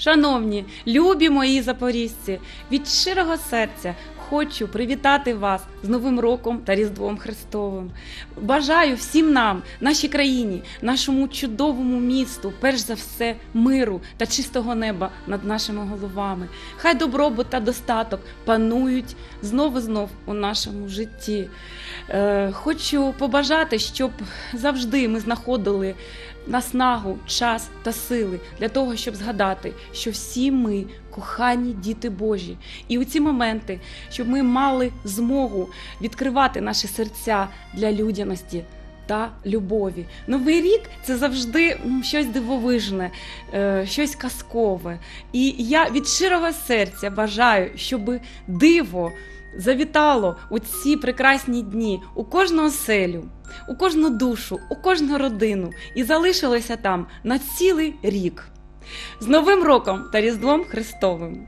Шановні, любі мої запоріжці, від щирого серця хочу привітати вас з Новим роком та Різдвом Христовим. Бажаю всім нам, нашій країні, нашому чудовому місту, перш за все, миру та чистого неба над нашими головами. Хай добробут та достаток панують знову знов у нашому житті. Е, хочу побажати, щоб завжди ми знаходили наснагу, час та сили для того, щоб згадати, що всі ми кохані діти Божі, і у ці моменти, щоб ми мали змогу відкривати наші серця для людяності. Та любові. Новий рік це завжди щось дивовижне, е, щось казкове. І я від щирого серця бажаю, щоб диво завітало у ці прекрасні дні у кожну оселю, у кожну душу, у кожну родину і залишилося там на цілий рік. З Новим роком та Різдвом Христовим!